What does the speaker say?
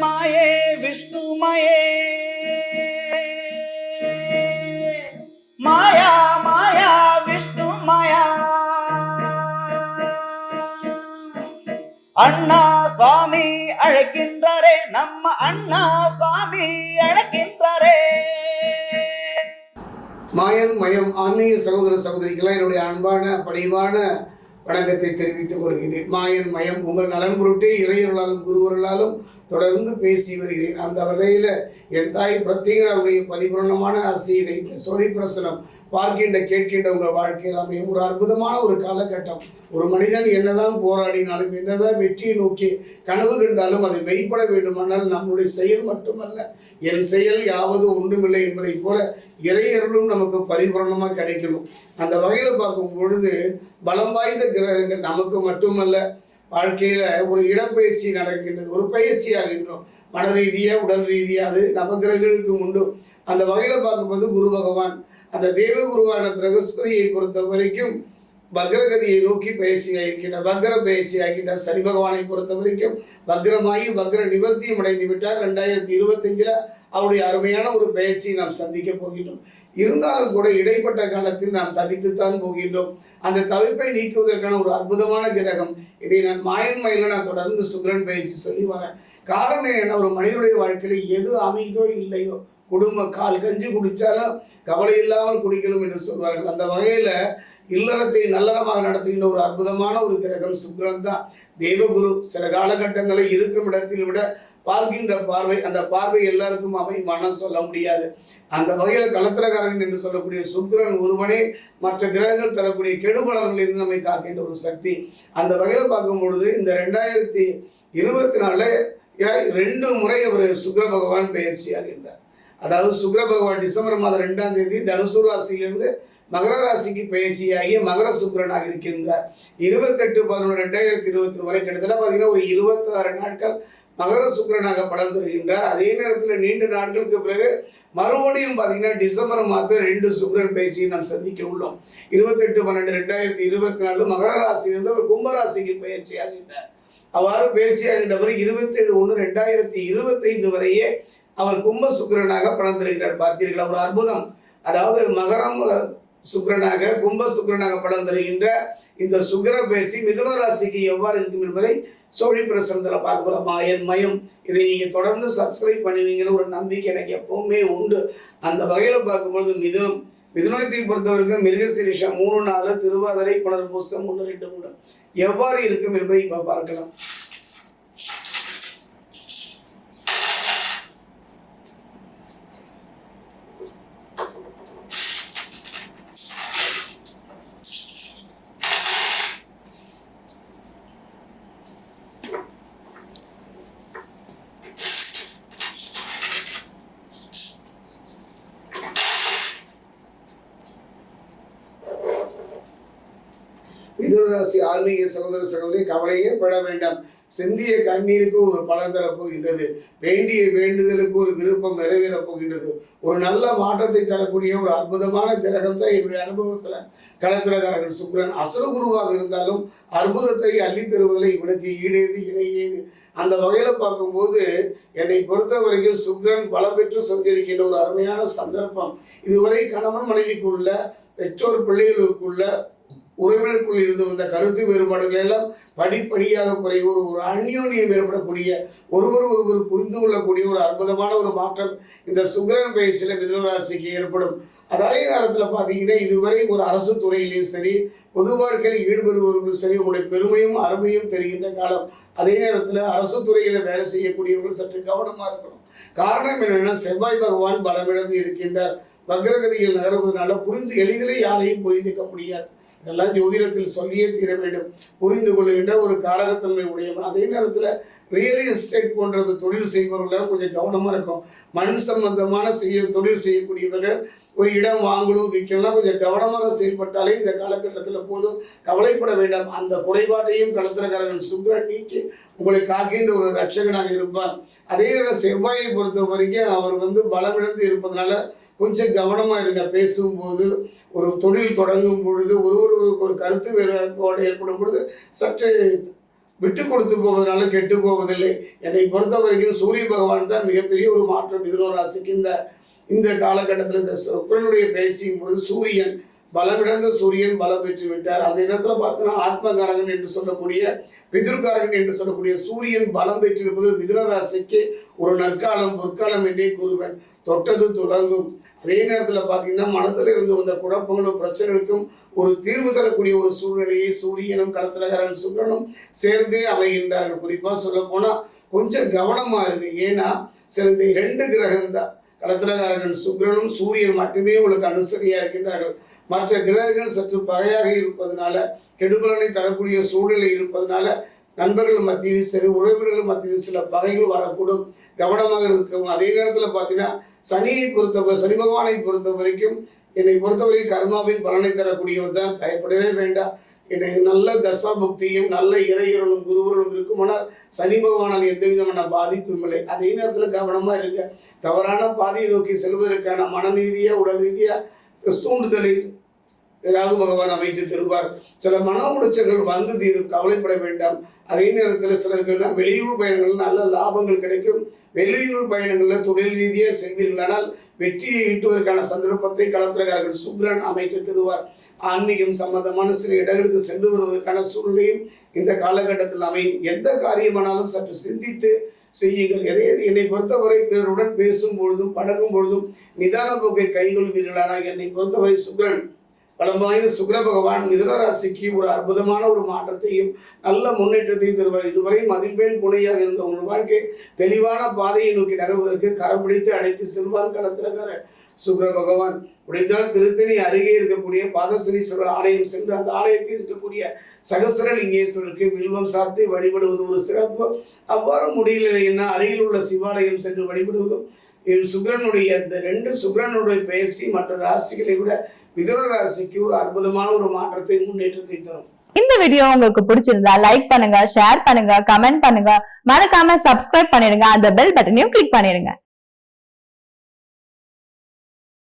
மாயே விஷ்ணுமயே மாயா மாயா விஷ்ணு மாயா. அண்ணா சுவாமி அழைக்கின்றாரே நம்ம அண்ணா சுவாமி அழைக்கின்றாரே. மாயன் மயம் ஆன்மீக சகோதர சகோதரிக்கெல்லாம் என்னுடைய அன்பான பணிவான வணக்கத்தை தெரிவித்துக் கொள்கின்றேன். மாயன் மயம் உங்கள் நலன் பொருட்டே இறையர்களாலும் குருவர்களாலும் தொடர்ந்து பேசி வருகிறேன். அந்த வகையில் என் தாய் பிரத்யேகராவுடைய பரிபூர்ணமான இதை இந்த சோழி பிரசனம் பார்க்கின்ற கேட்கின்ற உங்கள் வாழ்க்கையில் அமையும். ஒரு அற்புதமான ஒரு காலகட்டம். ஒரு மனிதன் என்னதான் போராடினாலும் என்னதான் வெற்றியை நோக்கி கனவு கண்டாலும் அதை வெளிப்பட வேண்டுமானால் நம்முடைய செயல் மட்டுமல்ல என் செயல் யாவது ஒன்றுமில்லை என்பதைப் போல இறையர்களும் நமக்கு பரிபூரணமாக கிடைக்கணும். அந்த வகையில் பார்க்கும் பொழுது பலம் வாய்ந்த கிரகங்கள் நமக்கு மட்டுமல்ல வாழ்க்கையில் ஒரு இடப்பெயர்ச்சி நடக்கின்றது ஒரு பயிற்சி ஆகின்றோம். மன ரீதியாக உடல் ரீதியாக அது நவகிரகங்களுக்கு உண்டு. அந்த வகையில் பார்க்கும்போது குரு பகவான் அந்த தேவ குருவான பிரகஸ்பதியை பொறுத்த வரைக்கும் பக்ரகதியை நோக்கி பயிற்சி ஆகியிருக்கின்றார் பக்ர பயிற்சி ஆகின்றார். சனி பகவானை பொறுத்த வரைக்கும் பக்ரமாகி பக்ர நிவர்த்தியும் அடைந்து விட்டார். ரெண்டாயிரத்தி இருபத்தஞ்சில் அவருடைய அருமையான ஒரு பயிற்சியை நாம் சந்திக்க போகின்றோம். இருந்தாலும் கூட இடைப்பட்ட காலத்தில் நாம் தவித்துத்தான் போகின்றோம். அந்த தவிப்பை நீக்குவதற்கான ஒரு அற்புதமான கிரகம். இதை நான் மாயன் மயில நான் தொடர்ந்து சுக்ரன் பயிற்சி சொல்லி வரேன். காரணம் என்ன? ஒரு மனிதனுடைய வாழ்க்கையில் எது அமைதோ இல்லையோ குடும்ப கால் கஞ்சி குடித்தாலும் கவலை இல்லாமல் குடிக்கணும் என்று சொல்வார்கள். அந்த வகையில் இல்லறத்தை நல்லறமாக நடத்துகின்ற ஒரு அற்புதமான ஒரு கிரகம் சுக்கிரன் தான். தெய்வகுரு சில காலகட்டங்களில் இருக்கும் இடத்தில் விட பார்க்கின்ற பார்வை அந்த பார்வை எல்லாருக்கும் அமையுமானம் சொல்ல முடியாது. அந்த வகையில் கலத்திரக்காரன் என்று சொல்லக்கூடிய சுக்கிரன் ஒருவனே மற்ற கிரகங்கள் தரக்கூடிய கெடுபலன்களிலிருந்து நம்மை காக்கின்ற ஒரு சக்தி. அந்த வகையில் பார்க்கும் பொழுது இந்த ரெண்டாயிரத்தி இருபத்தி நாலில் ரெண்டு முறை அவர் சுக்கர பகவான் பயிற்சி அதாவது சுக்கர பகவான் டிசம்பர் மாதம் ரெண்டாம் தேதி தனுசு ராசியிலிருந்து மகர ராசிக்கு பயிற்சியாகிய மகர சுக்கரனாக இருக்கின்றார். இருபத்தெட்டு பதினொன்று ரெண்டாயிரத்தி இருபத்தி வரை கிட்டத்தட்ட பார்த்தீங்கன்னா ஒரு இருபத்தாறு நாட்கள் மகர சுக்கரனாக பலன் தருகின்றார் அதே நேரத்தில் நீண்ட நாட்களுக்கு பிறகு மறுபடியும் பார்த்தீங்கன்னா டிசம்பர் மாதம் ரெண்டு சுக்கரன் பயிற்சியை நாம் சந்திக்க உள்ளோம். இருபத்தெட்டு பன்னெண்டு ரெண்டாயிரத்தி இருபத்தி நாலு மகர ராசியிலிருந்து ஒரு கும்பராசிக்கு பயிற்சியாகின்றார். அவ்வாறு பயிற்சி ஆகின்றவர் இருபத்தேழு ஒன்று ரெண்டாயிரத்தி இருபத்தைந்து வரையே அவர் கும்ப சுக்கரனாக பிறந்திருக்கிறார். தருகின்றார் பார்த்தீர்களா? ஒரு அற்புதம். அதாவது மகரம் சுக்கரனாக கும்ப சுக்கிரனாக பலன் தருகின்ற இந்த சுக்கிர பயிற்சி மிதுன ராசிக்கு எவ்வாறு இருக்கும் என்பதை சோழி பிரசனத்தில் பார்க்க போகிறோம் மாயன் மயம். இதை நீங்கள் தொடர்ந்து சப்ஸ்கிரைப் பண்ணுவீங்கன்னு ஒரு நம்பிக்கை எனக்கு எப்பவுமே உண்டு. அந்த வகையில் பார்க்கும்பொழுது மிதுனம் மிதுனத்தை பொறுத்தவரைக்கும் மிருகசிரிஷம் மூணு நாலு திருவாதிரை புனர்பூசம் ஒன்று ரெண்டு மூணு. எவ்வாறு இருக்கும் என்பதை இப்போ பார்க்கலாம். ராசி ஆன்மீக சகோதர சகோதரி கவலையே பட வேண்டாம். சிந்திய கண்ணீருக்கு ஒரு பலன் தரப்போகின்றது வேண்டிய வேண்டுதலுக்கு ஒரு விருப்பம் நிறைவேறப் போகின்றது. ஒரு நல்ல மாற்றத்தை தரக்கூடிய ஒரு அற்புதமான கிரகம் தான் என்னுடைய அனுபவத்தில் களத்திரகாரர்கள் சுக்கிரன். அசுர குருவாக இருந்தாலும் அற்புதத்தை அள்ளி தருவதில் இவனுக்கு ஈடேது இணையேது அந்த வகையில் பார்க்கும்போது என்னை பொறுத்த வரைக்கும் பலம் பெற்று சந்திருக்கின்ற ஒரு அருமையான சந்தர்ப்பம். இதுவரை கணவன் மனைவிக்குள்ள பெற்றோர் பிள்ளைகளுக்குள்ள உறவினருக்குள் இருந்து வந்த கருத்து வேறுபாடுகள் எல்லாம் படிப்படியாக குறைவு. ஒரு ஒரு அந்யோன்யம் ஏற்படக்கூடிய ஒருவர் ஒருவர் புரிந்து கொள்ளக்கூடிய ஒரு அற்புதமான ஒரு மாற்றம் இந்த சுக்கரன் பயிற்சியில் மிதுனராசிக்கு ஏற்படும். அதே நேரத்தில் பார்த்தீங்கன்னா இதுவரை ஒரு அரசு துறையிலையும் சரி பொது வாழ்க்கையில் ஈடுபடுபவர்களும் சரி உங்களுடைய பெருமையும் அருமையும் தெரிகின்ற காலம். அதே நேரத்தில் அரசு துறையில் வேலை செய்யக்கூடியவர்கள் சற்று கவனமாக இருக்கணும். காரணம் என்னென்னா செவ்வாய் பகவான் பலமிழந்து இருக்கின்றார். வக்ரகதியில் நகர்வதனால புரிந்து எளிதிலே யாரையும் புரிந்துக்க முடியாது. இதெல்லாம் ஜோதிடத்தில் சொல்லியே தீர வேண்டும். புரிந்து கொள்ளுகின்ற ஒரு காரகத்தன்மை உடையவன். அதே நேரத்தில் ரியல் எஸ்டேட் போன்றது தொழில் செய்பவர்கள் கொஞ்சம் கவனமாக இருக்கும் மண் சம்பந்தமான செய்ய தொழில் செய்யக்கூடியவர்கள் ஒரு இடம் வாங்கணும் விற்கணும்னா கொஞ்சம் கவனமாக செயல்பட்டாலே இந்த காலகட்டத்தில் போதும். கவலைப்பட வேண்டாம். அந்த குறைபாட்டையும் களத்திரக்காரர்கள் சுக்ரன் நீக்கி உங்களை காக்கின்ற ஒரு ரட்சகனாக இருப்பார் அதே நேரம் செவ்வாயை பொறுத்த வரைக்கும் அவர் வந்து பலமிழந்து இருப்பதனால கொஞ்சம் கவனமாக இருங்க. பேசும்போது ஒரு தொழில் தொடங்கும் பொழுது ஒருவருக்கு ஒரு கருத்து வேறுபாடு ஏற்படும் பொழுது சற்று விட்டு கொடுத்து போவதனால கெட்டு போவதில்லை. என்னை பொறுத்த வரைக்கும் சூரிய பகவான் தான் மிகப்பெரிய ஒரு மாற்றம். மிதுன ராசிக்கு இந்த இந்த காலகட்டத்தில் இந்த சுக்கரனுடைய பயிற்சியின் பொழுது சூரியன் பலமிழந்த சூரியன் பலம் பெற்று விட்டார். அந்த இடத்துல பார்த்தோன்னா ஆத்மகாரகன் என்று சொல்லக்கூடிய பிதிர்காரகன் என்று சொல்லக்கூடிய சூரியன் பலம் பெற்றிருப்பது மிதுன ராசிக்கு ஒரு நற்காலம் பொற்காலம் என்றே கூறுவேன். தொட்டது தொடங்கும். அதே நேரத்தில் பார்த்தீங்கன்னா மனசில் இருந்து வந்த குழப்பங்களும் பிரச்சனைகளுக்கும் ஒரு தீர்வு தரக்கூடிய ஒரு சூழ்நிலையை சூரியனும் களத்திரகாரன் சுக்கரனும் சேர்ந்தே அமைகின்றார்கள். குறிப்பாக சொல்ல போனால் கொஞ்சம் கவனமாக இருக்கு ஏன்னா சில இந்த ரெண்டு கிரகம் தான் சுக்கிரனும் சூரியன் மட்டுமே உங்களுக்கு அனுசரியாக இருக்கின்றார்கள். மற்ற கிரகங்கள் சற்று பகையாக இருப்பதனால கெடுபலனை தரக்கூடிய சூழ்நிலை இருப்பதனால நண்பர்கள் மத்தியில் சரி உறவினர்கள் மத்தியில் சில பகைகள் வரக்கூடும். கவனமாக இருக்கவும். அதே நேரத்தில் பார்த்தீங்கன்னா சனியை பொறுத்தவரை சனி பகவானை பொறுத்த வரைக்கும் என்னை பொறுத்தவரை கர்மாவின் பலனை தரக்கூடியவர் தான். பயப்படவே வேண்டாம். என்னை நல்ல தசா புக்தியும் நல்ல இறையர்களும் குருவர்களும் இருக்குமானால் சனி பகவானால் எந்த விதமான பாதிப்பும் இல்லை. அதே நேரத்தில் கவனமாக இருங்க. தவறான பாதையை நோக்கி செல்வதற்கான மனநீதியாக உடல் ரீதியாக தூண்டுதலை ராகு பகவான் அமைத்து தருவார். சில மன உளைச்சல்கள் வந்து தீரும். கவலைப்பட வேண்டாம். அதே நேரத்தில் சிலருக்கெல்லாம் வெளியூர் பயணங்கள் நல்ல லாபங்கள் கிடைக்கும். வெளியூர் பயணங்களில் தொழில் ரீதியாக செல்வீர்களானால் வெற்றியை ஈட்டுவதற்கான சந்தர்ப்பத்தை களத்திரகாரர்கள் சுக்ரன் அமைத்து தருவார். ஆன்மீகம் சம்பந்தமான சில இடங்களுக்கு சென்று வருவதற்கான சூழ்நிலையும் இந்த காலகட்டத்தில் அமையும். எந்த காரியமானாலும் சற்று சிந்தித்து செய்யுங்கள். எதை என்னை பொறுத்தவரை பிறருடன் பேசும் பொழுதும் பழகும் பொழுதும் நிதான போக்கை கைகொள்வீர்களானால் என்னை பொறுத்தவரை சுக்ரன் பலம் வாய்ந்த சுக்ர பகவான் மிதுனராசிக்கு ஒரு அற்புதமான ஒரு மாற்றத்தையும் நல்ல முன்னேற்றத்தையும் தருவார். இதுவரை மதிப்பெண் புனையாக இருந்த உங்கள் வாழ்க்கை தெளிவான பாதையை நோக்கி நகர்வதற்கு கரம் பிடித்து அழைத்து செல்வார் களத்திரக்கார சுக்கர பகவான் முடிந்தால் திருத்தணி அருகே இருக்கக்கூடிய பாதசனீஸ்வரர் ஆலயம் சென்று அந்த ஆலயத்தில் இருக்கக்கூடிய சகசரலிங்கேஸ்வரருக்கு வில்வம் சார்த்து வழிபடுவது ஒரு சிறப்பு. அவ்வாறு முடியலைன்னா அருகில் உள்ள சிவாலயம் சென்று வழிபடுவதும் இது சுக்கிரனுடைய இந்த ரெண்டு சுக்கரனுடைய பயிற்சி மற்ற ராசிகளை விட மிதுன ராசிக்கு ஒரு அற்புதமான ஒரு மாற்றத்தை முன்னேற்றத்தை தரும். இந்த வீடியோ உங்களுக்கு பிடிச்சிருந்தா லைக் பண்ணுங்க ஷேர் பண்ணுங்க கமெண்ட் பண்ணுங்க. மறக்காம சப்ஸ்கிரைப் பண்ணிடுங்க அந்த பெல் பட்டனையும் கிளிக் பண்ணிடுங்க.